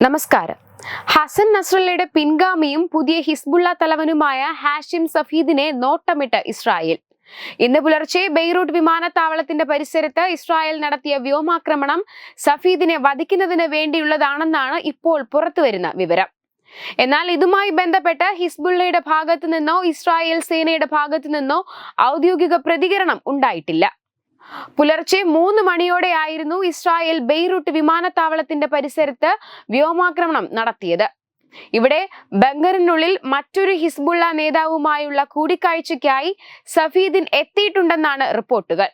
നമസ്കാരം. ഹസൻ നസ്രല്ലയുടെ പിൻഗാമിയും പുതിയ ഹിസ്ബുള്ള തലവനുമായ ഹാഷിം സഫീദിനെ നോട്ടമിട്ട് ഇസ്രായേൽ. ഇന്ന് പുലർച്ചെ ബെയ്റൂട്ട് വിമാനത്താവളത്തിന്റെ പരിസരത്ത് ഇസ്രായേൽ നടത്തിയ വ്യോമാക്രമണം സഫീദിനെ വധിക്കുന്നതിന് വേണ്ടിയുള്ളതാണെന്നാണ് ഇപ്പോൾ പുറത്തുവരുന്ന വിവരം. എന്നാൽ ഇതുമായി ബന്ധപ്പെട്ട് ഹിസ്ബുള്ളയുടെ ഭാഗത്തു നിന്നോ ഇസ്രായേൽ സേനയുടെ ഭാഗത്തു നിന്നോ ഔദ്യോഗിക പ്രതികരണം ഉണ്ടായിട്ടില്ല. പുലർച്ചെ മൂന്ന് മണിയോടെയായിരുന്നു ഇസ്രായേൽ ബെയ്റൂട്ട് വിമാനത്താവളത്തിന്റെ പരിസരത്ത് വ്യോമാക്രമണം നടത്തിയത്. ഇവിടെ ബംഗറിനുള്ളിൽ മറ്റൊരു ഹിസ്ബുള്ള നേതാവുമായുള്ള കൂടിക്കാഴ്ചയ്ക്കായി സഫീദിൻ എത്തിയിട്ടുണ്ടെന്നാണ് റിപ്പോർട്ടുകൾ.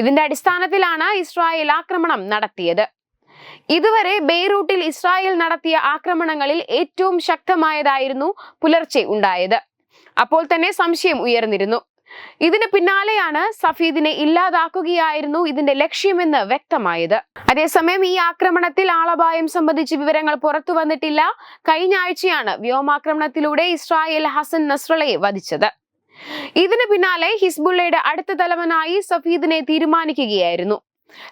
ഇതിന്റെ അടിസ്ഥാനത്തിലാണ് ഇസ്രായേൽ ആക്രമണം നടത്തിയത്. ഇതുവരെ ബെയ്റൂട്ടിൽ ഇസ്രായേൽ നടത്തിയ ആക്രമണങ്ങളിൽ ഏറ്റവും ശക്തമായതായിരുന്നു പുലർച്ചെ ഉണ്ടായത്. അപ്പോൾ തന്നെ സംശയം ഉയർന്നിരുന്നു. ഇതിന് പിന്നാലെയാണ് സഫീദിനെ ഇല്ലാതാക്കുകയായിരുന്നു ഇതിന്റെ ലക്ഷ്യമെന്ന് വ്യക്തമായത്. അതേസമയം ഈ ആക്രമണത്തിൽ ആളപായം സംബന്ധിച്ച് വിവരങ്ങൾ പുറത്തു വന്നിട്ടില്ല. കഴിഞ്ഞ ആഴ്ചയാണ് വ്യോമാക്രമണത്തിലൂടെ ഇസ്രായേൽ ഹസൻ നസ്രളയെ വധിച്ചത്. ഇതിന് പിന്നാലെ ഹിസ്ബുള്ളയുടെ അടുത്ത തലവനായി സഫീദിനെ തീരുമാനിക്കുകയായിരുന്നു.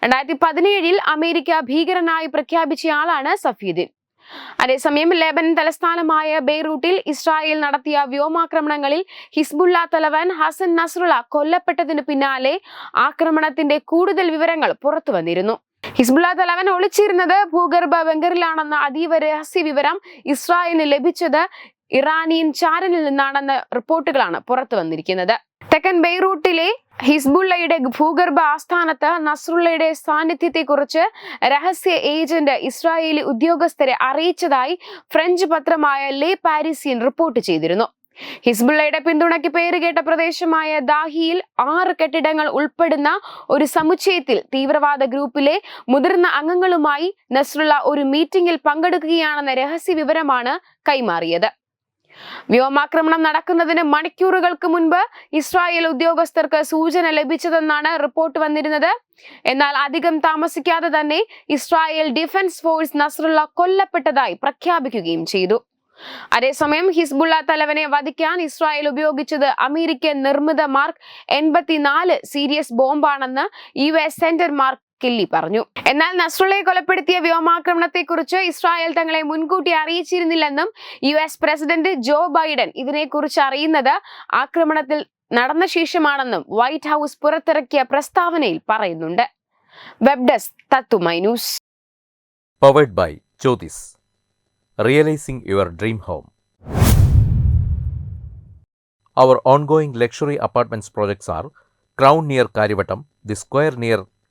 രണ്ടായിരത്തി പതിനേഴിൽ അമേരിക്ക ഭീകരനായി പ്രഖ്യാപിച്ചയാളാണ് സഫീദിൻ. അതേസമയം ലെബനൻ തലസ്ഥാനമായ ബെയ്റൂട്ടിൽ ഇസ്രായേൽ നടത്തിയ വ്യോമാക്രമണങ്ങളിൽ ഹിസ്ബുള്ള തലവൻ ഹസൻ നസ്രുള്ള കൊല്ലപ്പെട്ടതിനു പിന്നാലെ ആക്രമണത്തിന്റെ കൂടുതൽ വിവരങ്ങൾ പുറത്തു വന്നിരുന്നു. ഹിസ്ബുള്ള തലവൻ ഒളിച്ചിരുന്നത് ഭൂഗർഭ ബംഗറിലാണെന്ന അതീവ രഹസ്യ വിവരം ഇസ്രായേലിന് ലഭിച്ചത് ഇറാനിയൻ ചാരനിൽ നിന്നാണെന്ന റിപ്പോർട്ടുകളാണ് പുറത്തു വന്നിരിക്കുന്നത്. തെക്കൻ ബെയ്റൂട്ടിലെ ഹിസ്ബുള്ളയുടെ ഭൂഗർഭ ആസ്ഥാനത്ത് നസ്രുള്ളയുടെ സാന്നിധ്യത്തെക്കുറിച്ച് രഹസ്യ ഏജന്റ് ഇസ്രായേലി ഉദ്യോഗസ്ഥരെ അറിയിച്ചതായി ഫ്രഞ്ച് പത്രമായ ലേ പാരീസിയൻ റിപ്പോർട്ട് ചെയ്തിരുന്നു. ഹിസ്ബുള്ളയുടെ പിന്തുണയ്ക്ക് പേരുകേട്ട പ്രദേശമായ ദാഹിയിൽ ആറ് കെട്ടിടങ്ങൾ ഉൾപ്പെടുന്ന ഒരു സമുച്ചയത്തിൽ തീവ്രവാദ ഗ്രൂപ്പിലെ മുതിർന്ന അംഗങ്ങളുമായി നസ്രുള്ള ഒരു മീറ്റിംഗിൽ പങ്കെടുക്കുകയാണെന്ന രഹസ്യ വിവരമാണ് കൈമാറിയത്. വ്യോമാക്രമണം നടക്കുന്നതിന് മണിക്കൂറുകൾക്ക് മുൻപ് ഇസ്രായേൽ ഉദ്യോഗസ്ഥർക്ക് സൂചന ലഭിച്ചതെന്നാണ് റിപ്പോർട്ട് വന്നിരുന്നത്. എന്നാൽ അധികം താമസിക്കാതെ തന്നെ ഇസ്രായേൽ ഡിഫൻസ് ഫോഴ്സ് നസ്രുള്ള കൊല്ലപ്പെട്ടതായി പ്രഖ്യാപിക്കുകയും ചെയ്തു. അതേസമയം ഹിസ്ബുള്ള തലവനെ വധിക്കാൻ ഇസ്രായേൽ ഉപയോഗിച്ചത് അമേരിക്കൻ നിർമ്മിത മാർക്ക് എൺപത്തിനാല് സീരിയസ് ബോംബാണെന്ന് യു എസ് സെന്റർ മാർക്ക് കില്ലി പറഞ്ഞു. എന്നാൽ നസ്രുള്ളയെ കൊലപ്പെടുത്തിയ വ്യോമാക്രമണത്തെ കുറിച്ച് ഇസ്രായേൽ തങ്ങളെ മുൻകൂട്ടി അറിയിച്ചിരുന്നില്ലെന്നും U S president Joe Biden ഇതിനെക്കുറിച്ച് അറിയുന്നത് ആക്രമണത്തിൽ നടന്ന ശേഷമാണെന്നും വൈറ്റ് ഹൗസ് പുറത്തിറക്കിയ പ്രസ്താവനയിൽ പറയുന്നുണ്ട്. വെബ് ഡെസ്ക് തത്തുമൈ news. Powered by Jyothis realising your dream home Our ongoing luxury